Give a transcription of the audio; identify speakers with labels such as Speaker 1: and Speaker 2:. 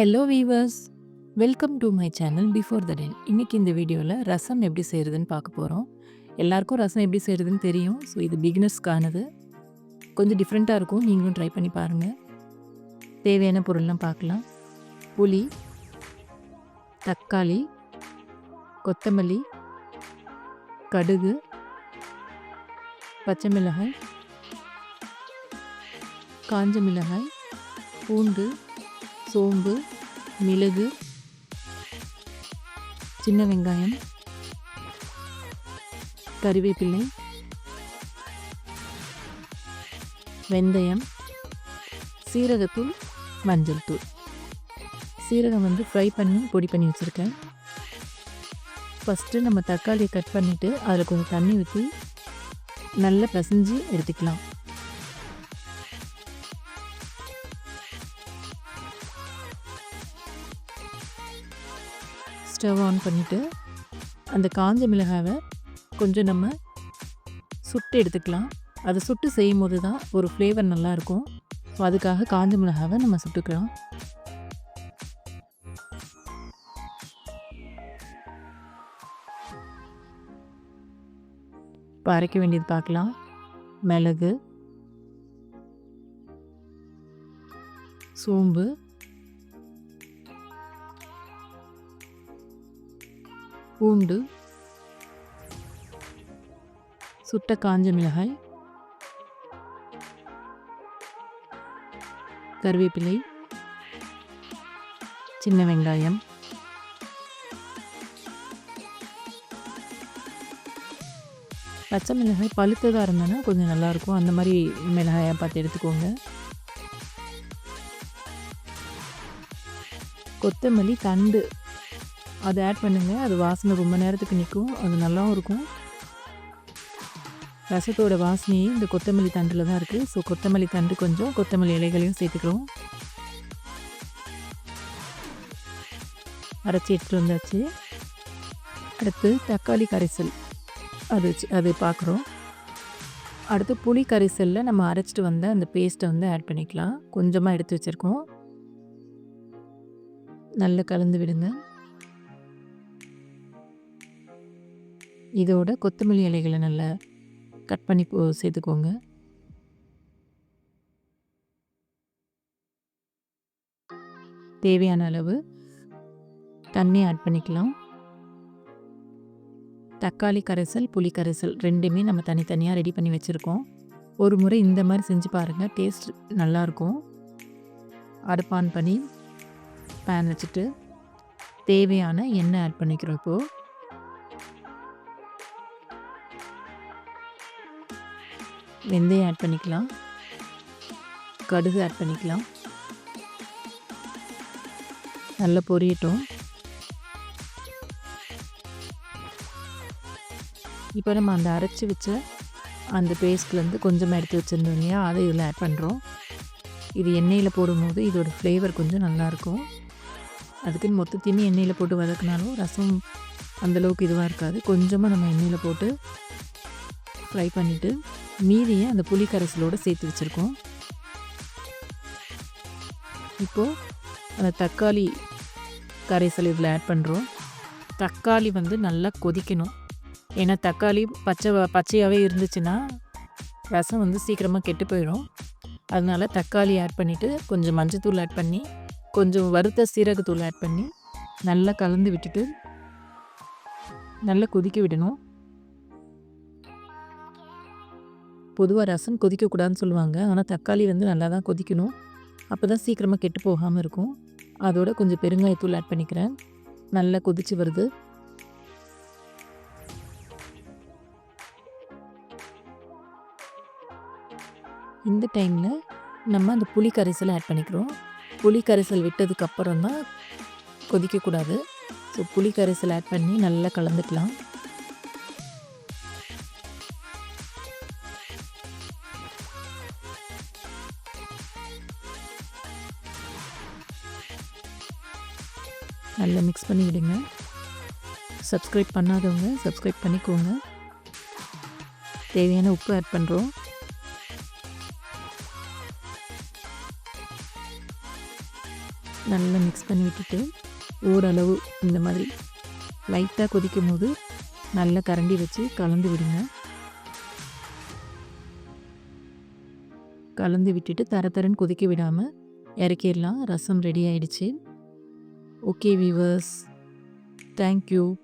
Speaker 1: Hello viewers welcome to my channel before the ten இன்றைக்கி இந்த வீடியோவில் ரசம் எப்படி செய்கிறதுன்னு பார்க்க போகிறோம் எல்லாருக்கும் ரசம் எப்படி செய்கிறதுன்னு தெரியும். ஸோ இது பிகினர்ஸ்க்கானது கொஞ்சம் டிஃப்ரெண்ட்டாக இருக்கும். நீங்களும் ட்ரை பண்ணி பாருங்கள் தேவையான பொருள்லாம் பார்க்கலாம். புளி தக்காளி கொத்தமல்லி கடுகு பச்சை மிளகாய் காஞ்ச மிளகாய் பூண்டு சோம்பு மிளகு சின்ன வெங்காயம் கறிவேப்பிலை வெந்தயம் சீரகத்தூள் மஞ்சள் தூள். சீரகம் வந்து ஃப்ரை பண்ணி பொடி பண்ணி வச்சுருக்கேன். ஃபஸ்ட்டு நம்ம தக்காளியை கட் பண்ணிவிட்டு அதில் கொஞ்சம் தண்ணி ஊற்றி நல்லா பிசைஞ்சு எடுத்துக்கலாம். ஸ்டவ் ஆன் பண்ணிவிட்டு அந்த காஞ்ச மிளகாவை கொஞ்சம் நம்ம சுட்டு எடுத்துக்கலாம். அதை சுட்டு செய்யும் போது தான் ஒரு ஃப்ளேவர் நல்லாயிருக்கும். ஸோ அதுக்காக காஞ்ச மிளகாவை நம்ம சுட்டுக்கலாம் இப்போ அரைக்க வேண்டியது பார்க்கலாம். மிளகு சோம்பு பூண்டு சுட்ட காஞ்ச மிளகாய் கருவேப்பிலை சின்ன வெங்காயம் பச்சை மிளகாய் பழுத்ததாக இருந்ததுன்னா கொஞ்சம் நல்லாயிருக்கும். அந்த மாதிரி மிளகாயை பார்த்து எடுத்துக்கோங்க. கொத்தமல்லி தண்டு அதை ஆட் பண்ணுங்கள் அது வாசனை ரொம்ப நேரத்துக்கு நிற்கும் அது நல்லாவும் இருக்கும். ரசத்தோட வாசனையே இந்த கொத்தமல்லி தண்டில் தான் இருக்குது ஸோ கொத்தமல்லி தண்டு கொஞ்சம் கொத்தமல்லி இலைகளையும் சேர்த்துக்கிறோம். அரைச்சி எடுத்துகிட்டு வந்தாச்சு. அடுத்து தக்காளி கரைசல். அது அது பார்க்குறோம் அடுத்து புளி கரைசலில் நம்ம அரைச்சிட்டு வந்த அந்த பேஸ்ட்டை வந்து ஆட் பண்ணிக்கலாம். கொஞ்சமாக எடுத்து வச்சுருக்கோம். நல்லா கலந்து விடுங்க. இதோட கொத்தமல்லி இலைகளை நல்லா கட் பண்ணி போ சேர்த்துக்கோங்க. தேவையான அளவு தண்ணி ஆட் பண்ணிக்கலாம். தக்காளி கரைசல் புளி கரைசல் ரெண்டுமே நம்ம தனித்தனியாக ரெடி பண்ணி வச்சுருக்கோம். ஒரு முறை இந்த மாதிரி செஞ்சு பாருங்கள் டேஸ்ட் நல்லாயிருக்கும் அடுப்பான் பண்ணி பேன் வச்சுட்டு தேவையான எண்ணெய் ஆட் பண்ணிக்கிறோம் இப்போது வெந்தயம் ஆட் பண்ணிக்கலாம். கடுகு ஆட் பண்ணிக்கலாம். நல்லா பொரியட்டும். இப்போ நம்ம அந்த அரைச்சி வச்ச அந்த பேஸ்ட்லேருந்து கொஞ்சமாக எடுத்து வச்சுருந்தோம் இல்லையா? அதை இதில் ஆட் பண்ணுறோம் இது எண்ணெயில் போடும்போது இதோடய ஃப்ளேவர் கொஞ்சம் நல்லாயிருக்கும் அதுக்குன்னு மொத்தத்தையுமே எண்ணெயில் போட்டு வதக்கினாலும் ரசம் அந்தளவுக்கு இதுவாக இருக்காது. கொஞ்சமாக நம்ம எண்ணெயில் போட்டு ஃப்ரை பண்ணிவிட்டு மீதியை அந்த புளி சேர்த்து வச்சுருக்கோம். இப்போது அந்த தக்காளி கரைசல் இதில் ஆட் பண்ணுறோம் தக்காளி வந்து நல்லா கொதிக்கணும். ஏன்னா தக்காளி பச்சை பச்சையாகவே இருந்துச்சுன்னா ரசம் வந்து சீக்கிரமாக கெட்டு போயிடும். அதனால் தக்காளி ஆட் பண்ணிவிட்டு கொஞ்சம் மஞ்சத்தூள் ஆட் பண்ணி கொஞ்சம் வறுத்த சீரகத்தூள் ஆட் பண்ணி நல்லா கலந்து விட்டுட்டு நல்லா கொதிக்க விடணும். பொதுவாக ரசம் கொதிக்கக்கூடாதுன்னு சொல்லுவாங்க. ஆனால் தக்காளி வந்து நல்லா தான் கொதிக்கணும். அப்போ தான் சீக்கிரமாக கெட்டு போகாமல் இருக்கும். அதோட கொஞ்சம் பெருங்காயத்தூள் ஆட் பண்ணிக்கிறேன். நல்லா கொதிச்சு வருது. இந்த டைமில் நம்ம அந்த புளி கரைசலை ஆட் பண்ணிக்கிறோம். புளி கரைசல் விட்டதுக்கப்புறம் தான் கொதிக்கக்கூடாது. ஸோ புளி கரைசல் ஆட் பண்ணி நல்லா கலந்துக்கலாம். நல்லா மிக்ஸ் பண்ணிவிடுங்க சப்ஸ்கிரைப் பண்ணாதவங்க சப்ஸ்கிரைப் பண்ணிக்கோங்க. தேவையான உப்பு ஆட் பண்ணுறோம் நல்லா மிக்ஸ் பண்ணி விட்டுட்டு ஓரளவு இந்த மாதிரி லைட்டாக கொதிக்கும் போது நல்லா கரண்டி வச்சு கலந்து விடுங்க. கலந்து விட்டுட்டு தர தரன்னு கொதிக்க விடாமல் இறக்கிடலாம். ரசம் ரெடி ஆயிடுச்சு. Okay, viewers. Thank you.